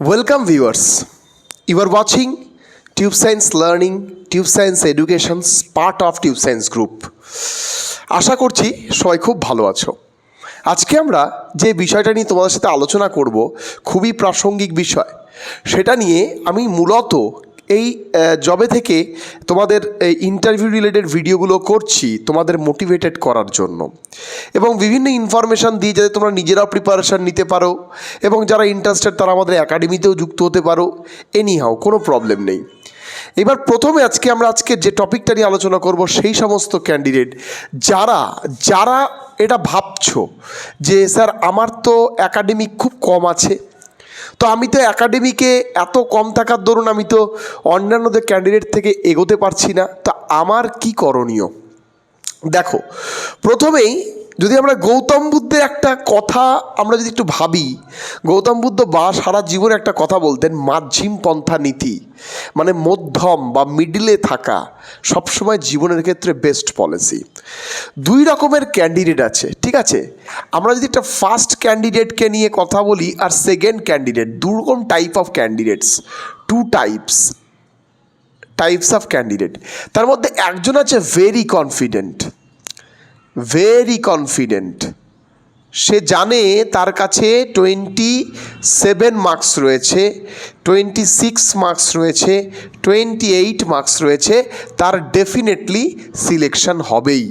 Welcome viewers. You are watching Tube Science Learning, Tube Science Education's part of Tube Science Group. আশা করছি সবাই খুব ভালো আছো আজকে আমরা যে বিষয়টা নিয়ে তোমাদের সাথে আলোচনা করব খুবই প্রাসঙ্গিক বিষয় সেটা নিয়ে আমি মূলত এই জবে থেকে তোমাদের ইন্টারভিউ রিলেটেড ভিডিওগুলো করছি তোমাদের মোটিভেটেড করার জন্য। এবং বিভিন্ন ইনফরমেশান দিয়ে যাতে তোমরা নিজেরাও প্রিপারেশান নিতে পারো এবং যারা ইন্টারেস্টেড তারা আমাদের একাডেমিতেও যুক্ত হতে পারো। এনি হাও কোনো প্রবলেম নেই। এবার প্রথমে আজকে আমরা আজকে যে টপিকটা নিয়ে আলোচনা করব সেই সমস্ত ক্যান্ডিডেট যারা যারা এটা ভাবছ যে, স্যার, আমার তো একাডেমিক খুব কম আছে। তো আমি তো একাডেমিকে এত কম থাকার দরুন আমি তো অন্যান্যদের ক্যান্ডিডেট থেকে এগোতে পারছি না। তা আমার কি করণীয়? দেখো, প্রথমেই যদি আমরা গৌতম বুদ্ধের একটা কথা আমরা যদি একটু ভাবি, গৌতম বুদ্ধ বা সারা জীবনে একটা কথা বলতেন, মাঝিম পন্থা নীতি মানে মধ্যম বা মিডিলে থাকা সবসময় জীবনের ক্ষেত্রে বেস্ট পলিসি দুই রকমের ক্যান্ডিডেট আছে, ঠিক আছে? আমরা যদি একটা ফার্স্ট ক্যান্ডিডেটকে নিয়ে কথা বলি আর সেকেন্ড ক্যান্ডিডেট দু রকম type of candidates two types types of candidate তার মধ্যে একজন আছে ভেরি কনফিডেন্ট ভেরি কনফিডেন্ট সে জানে তার কাছে টোয়েন্টি সেভেন মার্কস রয়েছে টোয়েন্টি সিক্স মার্কস রয়েছে টোয়েন্টি এইট মার্কস রয়েছে, তার ডেফিনেটলি সিলেকশন হবেই।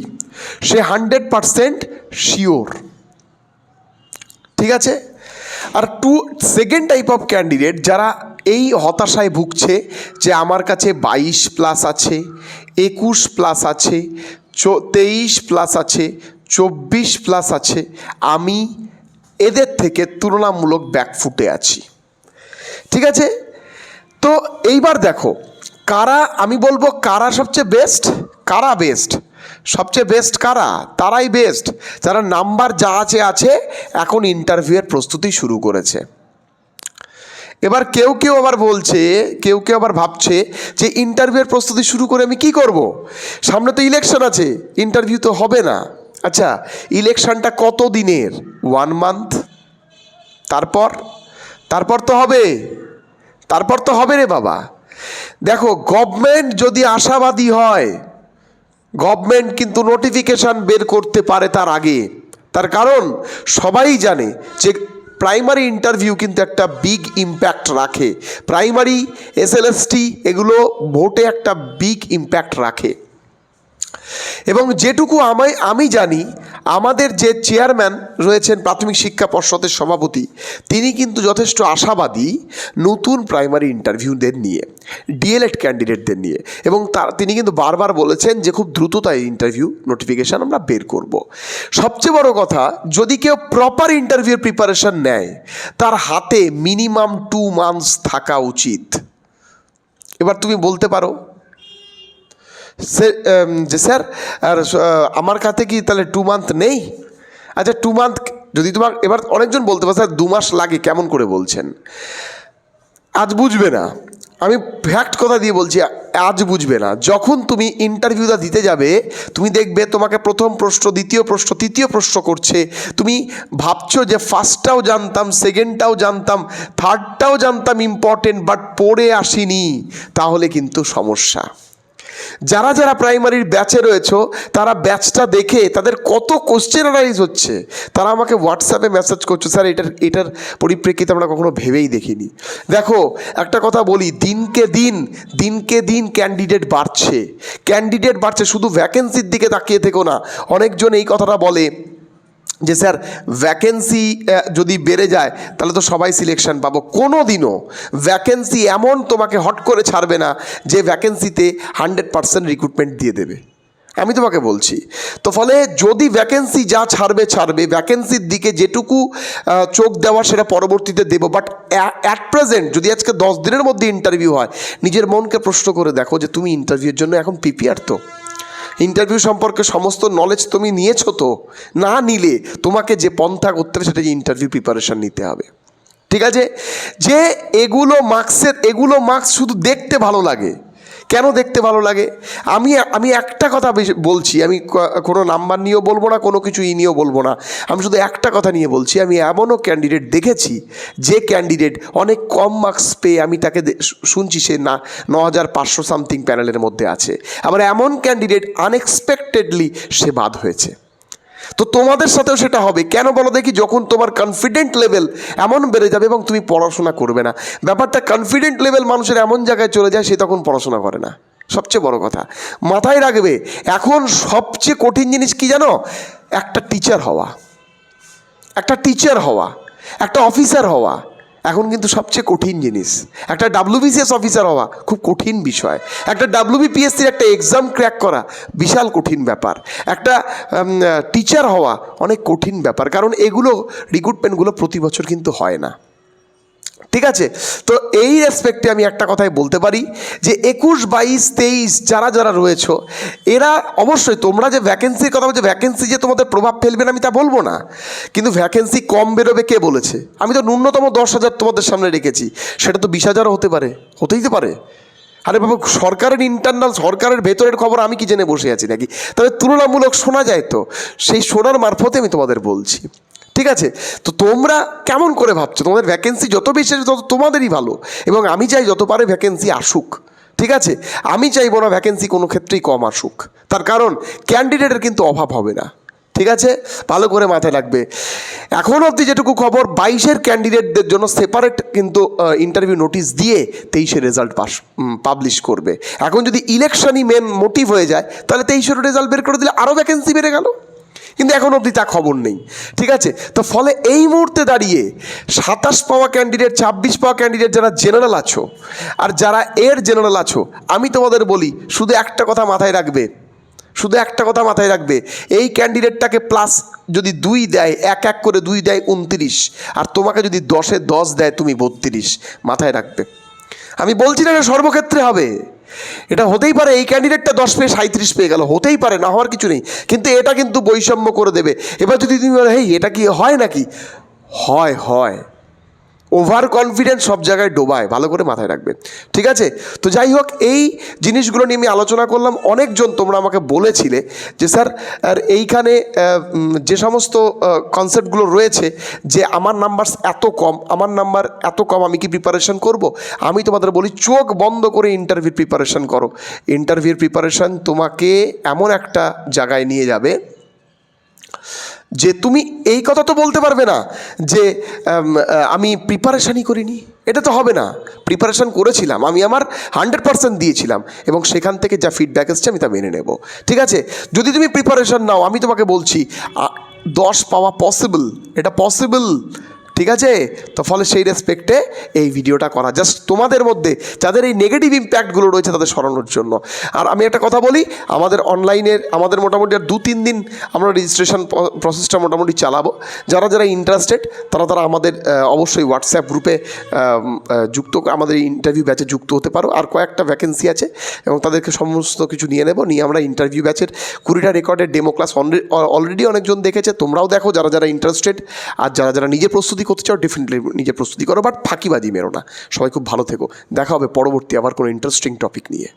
সে হান্ড্রেড পারসেন্ট শিওর ঠিক আছে? আর two second type of candidate যারা এই হতাশায় ভুগছে যে আমার কাছে বাইশ প্লাস আছে, একুশ প্লাস আছে তেইশ প্লাস আছে, চব্বিশ প্লাস আছে, আমি এদের থেকে তুলনামূলক ব্যাকফুটে আছি। ঠিক আছে? তো এইবার দেখো, কারা, আমি বলব কারা সবচেয়ে বেস্ট কারা বেস্ট সবচেয়ে বেস্ট কারা? তারাই বেস্ট যারা নাম্বার যা আছে আছে, এখন ইন্টারভিউয়ের প্রস্তুতি শুরু করেছে। এবার কেউ কেউ আবার বলছে, কেউ কেউ আবার ভাবছে যে ইন্টারভিউয়ের প্রস্তুতি শুরু করে আমি কি করব। সামনে তো ইলেকশন আছে ইন্টারভিউ তো হবে না। আচ্ছা ইলেকশনটা কত দিনের? ওয়ান মান্থ তারপর? তারপর তো হবে। তারপর তো হবে রে বাবা। দেখো গভর্নমেন্ট যদি আশাবাদী হয় গভর্নমেন্ট কিন্তু নোটিফিকেশান বের করতে পারে তার আগে। তার কারণ সবাই জানে যে প্রাইমারি ইন্টারভিউ কিন্তু একটা বিগ ইম্প্যাক্ট রাখে। প্রাইমারি, এসএলএসটি এগুলো ভোটে একটা বিগ ইম্প্যাক্ট রাখে। এবং যেটুকু আমায় আমি জানি আমাদের যে চেয়ারম্যান রয়েছেন প্রাথমিক শিক্ষা পর্ষদের সভাপতি, তিনি কিন্তু যথেষ্ট আশাবাদী নতুন প্রাইমারি ইন্টারভিউদের নিয়ে, ডিএলএড ক্যান্ডিডেটদের নিয়ে। এবং তার, তিনি কিন্তু বারবার বলেছেন যে খুব দ্রুততায় ইন্টারভিউ নোটিফিকেশান আমরা বের করব। সবচেয়ে বড় কথা, যদি কেউ প্রপার ইন্টারভিউর প্রিপারেশন নেয়, তার হাতে মিনিমাম টু মান্থস থাকা উচিত। এবার তুমি বলতে পারো যে স্যার, আর আমার কাছে কি তাহলে টু মান্থ নেই? আচ্ছা টু মান্থ যদি তোমার, এবার অনেকজন বলতে পারে, স্যার, দু মাস লাগে, কেমন করে বলছেন? আজ বুঝবে না। আমি ফ্যাক্ট কথা দিয়ে বলছি, আজ বুঝবে না। যখন তুমি ইন্টারভিউটা দিতে যাবে, তুমি দেখবে তোমাকে প্রথম প্রশ্ন, দ্বিতীয় প্রশ্ন, তৃতীয় প্রশ্ন করছে। তুমি ভাবছ যে ফার্স্টটাও জানতাম সেকেন্ডটাও জানতাম থার্ডটাও জানতাম ইম্পর্টেন্ট বাট পড়ে আসিনি। তাহলে কিন্তু সমস্যা। যারা যারা প্রাইমারির ব্যাচে রয়েছে, তারা ব্যাচটা দেখে তাদের কত কোশ্চেন অ্যানালাইজ হচ্ছে। তারা আমাকে হোয়াটসঅ্যাপে মেসেজ করছে, স্যার, এটার এটার পরিপ্রেক্ষিতে আমরা কখনো ভেবেই দেখিনি। দেখো, একটা কথা বলি, দিনকে দিন দিনকে দিন ক্যান্ডিডেট বাড়ছে। ক্যান্ডিডেট বাড়ছে, শুধু ভ্যাকেন্সির দিকে তাকিয়ে থেকো না। অনেকজন এই কথাটা বলে যে স্যার ভ্যাকেন্সি যদি বেড়ে যায়, তাহলে তো সবাই সিলেকশন পাবো। কোনো দিনও ভ্যাকেন্সি এমন তোমাকে হট করে ছাড়বে না যে ভ্যাকেন্সিতে হান্ড্রেড পার্সেন্ট রিক্রুটমেন্ট দিয়ে দেবে। আমি তোমাকে বলছি। তো ফলে যদি ভ্যাকেন্সি যা ছাড়বে ছাড়বে ভ্যাকেন্সির দিকে যেটুকু চোখ দেওয়া সেটা পরবর্তীতে দেবো। বাট অ্যাট প্রেজেন্ট যদি আজকে দশ দিনের মধ্যে ইন্টারভিউ হয়, নিজের মনকে প্রশ্ন করে দেখো যে তুমি ইন্টারভিউর জন্য এখন প্রিপেয়ার তো? ইন্টারভিউ সম্পর্কে সমস্ত নলেজ তুমি নিয়েছো তো? না নিলে তোমাকে যে পন্থা করতে হবে সেটা যে ইন্টারভিউ প্রিপারেশান নিতে হবে। ঠিক আছে? যে এগুলো মার্কসের এগুলো মার্কস শুধু দেখতে ভালো লাগে। কেন দেখতে ভালো লাগে? আমি আমি একটা কথা বলছি, আমি কোনো নাম্বার নিয়েও বলব না, কোনো কিছু ই নিয়েও বলব না। আমি শুধু একটা কথা নিয়ে বলছি, আমি এমনও ক্যান্ডিডেট দেখেছি, যে ক্যান্ডিডেট অনেক কম মার্কস পেয়ে আমি তাকে শুনছি সে না ন হাজার পাঁচশো সামথিং প্যানেলের মধ্যে আছে। আবার এমন ক্যান্ডিডেট আনএক্সপেক্টেডলি সে বাদ হয়েছে। তো তোমাদের সাথেও সেটা হবে। কেন বলো দেখি, যখন তোমার কনফিডেন্ট লেভেল এমন বেড়ে যাবে এবং তুমি পড়াশোনা করবে না। ব্যাপারটা কনফিডেন্ট লেভেল মানুষের এমন জায়গায় চলে যায়, সে তখন পড়াশোনা করে না। সবচেয়ে বড় কথা। মাথায় রাখবে, এখন সবচেয়ে কঠিন জিনিস কি জানো? একটা টিচার হওয়া। একটা টিচার হওয়া। একটা অফিসার হওয়া। এখন কিন্তু সবচেয়ে কঠিন জিনিস। একটা ডাব্লিউবিসিএস অফিসার হওয়া খুব কঠিন বিষয়। একটা ডাব্লিউবিপিএসসির একটা এক্সাম ক্র্যাক করা বিশাল কঠিন ব্যাপার। একটা টিচার হওয়া অনেক কঠিন ব্যাপার। কারণ এগুলো রিক্রুটমেন্টগুলো প্রতি বছর কিন্তু হয় না। ঠিক আছে? তো এই রেসপেক্টে আমি একটা কথাই বলতে পারি যে একুশ, বাইশ, তেইশ যারা যারা রয়েছ, এরা অবশ্যই তোমরা যে ভ্যাকেন্সির কথা বলছো ভ্যাকেন্সি যে তোমাদের প্রভাব ফেলবে না, আমি তা বলব না। কিন্তু ভ্যাকেন্সি কম বেরোবে কে বলেছে? আমি তো ন্যূনতম দশ হাজার তোমাদের সামনে রেখেছি। সেটা তো বিশ হাজারও হতে পারে, হতেই তো পারে। আরে বাবু, সরকারের ইন্টারনাল সরকারের ভেতরের খবর আমি কি জেনে বসে আছি নাকি? তবে তুলনামূলক শোনা যায় তো। সেই শোনার মারফতে আমি তোমাদের বলছি। ঠিক আছে? তো তোমরা কেমন করে ভাবছ? তোমাদের ভ্যাকেন্সি যত বেশি আসবে তত তোমাদেরই ভালো। এবং আমি চাই যত পারে ভ্যাকেন্সি আসুক। ঠিক আছে? আমি চাইব না ভ্যাকেন্সি কোনো ক্ষেত্রেই কম আসুক। তার কারণ ক্যান্ডিডেটের কিন্তু অভাব হবে না। ঠিক আছে? ভালো করে মাথায় রাখবে। এখন অবধি যেটুকু খবর, বাইশের ক্যান্ডিডেটদের জন্য সেপারেট কিন্তু ইন্টারভিউ নোটিশ দিয়ে তেইশে রেজাল্ট পাস পাবলিশ করবে। এখন যদি ইলেকশনই মেন মোটিভ হয়ে যায়, তাহলে তেইশের রেজাল্ট বের করে দিলে আরও ভ্যাকেন্সি বেড়ে গেল। কিন্তু এখন অবধি তা খবর নেই, ঠিক আছে? তো ফলে এই মুহূর্তে দাঁড়িয়ে সাতাশ পাওয়া ক্যান্ডিডেট ছাব্বিশ পাওয়া ক্যান্ডিডেট যারা জেনারেল আছো আর যারা এর জেনারেল আছো, আমি তোমাদের বলি, শুধু একটা কথা মাথায় রাখবে, শুধু একটা কথা মাথায় রাখবে, এই ক্যান্ডিডেটটাকে প্লাস যদি দুই দেয়, এক এক করে দুই দেয় উনত্রিশ, আর তোমাকে যদি দশে দশ দেয় তুমি বত্রিশ, মাথায় রাখবে। আমি বলছি না সর্বক্ষেত্রে হবে। এটা হতেই পারে এই ক্যান্ডিডেটটা দশ পেয়ে সাঁত্রিশ পেয়ে গেল, হতেই পারে, না হওয়ার কিছু নেই। কিন্তু এটা কিন্তু বৈষম্য করে দেবে। এবার যদি তুমি বলো, হেই, এটা কি হয় নাকি? হয় হয়। ওভার কনফিডেন্স সব জায়গায় ডোবায়, ভালো করে মাথায় রাখবে। ঠিক আছে? তো যাই হোক, এই জিনিসগুলো নিয়ে আমি আলোচনা করলাম। অনেকজন তোমরা আমাকে বলেছিলে যে, স্যার, আর এইখানে যে সমস্ত কনসেপ্টগুলো রয়েছে যে, আমার নাম্বার এত কম, আমার নাম্বার এত কম, আমি কি প্রিপারেশন করব? আমি তোমাদের বলি, চোখ বন্ধ করে ইন্টারভিউ প্রিপারেশন করো। ইন্টারভিউর প্রিপারেশন তোমাকে এমন একটা জায়গায় নিয়ে যাবে যে তুমি এই কথা তো বলতে পারবে না যে আমি প্রিপারেশানই করিনি। এটা তো হবে না। প্রিপারেশান করেছিলাম। আমি আমার হান্ড্রেড পার্সেন্ট দিয়েছিলাম এবং সেখান থেকে যা ফিডব্যাক এসছে আমি তা মেনে নেব। ঠিক আছে? যদি তুমি প্রিপারেশান নাও, আমি তোমাকে বলছি দশ পাওয়া পসিবল এটা পসিবল ঠিক আছে? তো ফলে সেই রেসপেক্টে এই ভিডিওটা করা। জাস্ট তোমাদের মধ্যে, যাদের এই নেগেটিভ ইম্প্যাক্টগুলো রয়েছে তাদের সরানোর জন্য। আর আমি একটা কথা বলি, আমাদের অনলাইনের আমাদের মোটামুটি আর দু তিন দিন আমরা রেজিস্ট্রেশন প্রসেসটা মোটামুটি চালাবো। যারা যারা ইন্টারেস্টেড তারা তারা আমাদের অবশ্যই হোয়াটসঅ্যাপ গ্রুপে যুক্ত, আমাদের ইন্টারভিউ ব্যাচে যুক্ত হতে পারো। আর কয়েকটা ভ্যাকেন্সি আছে, এবং তাদেরকে সমস্ত কিছু নিয়ে নেব। নিয়ে আমরা ইন্টারভিউ ব্যাচের কুড়িটা রেকর্ডের ডেমো ক্লাস অলরেডি অনেকজন দেখেছে। তোমরাও দেখো, যারা যারা ইন্টারেস্টেড আর যারা যারা নিজে প্রস্তুতি করতে চাও ডেফিনেটলি নিজে প্রস্তুতি করো বাট ফাঁকিবাজি মেরো না। সবাই খুব ভালো থেকো। দেখা হবে পরবর্তী আবার কোনো ইন্টারেস্টিং টপিক নিয়ে।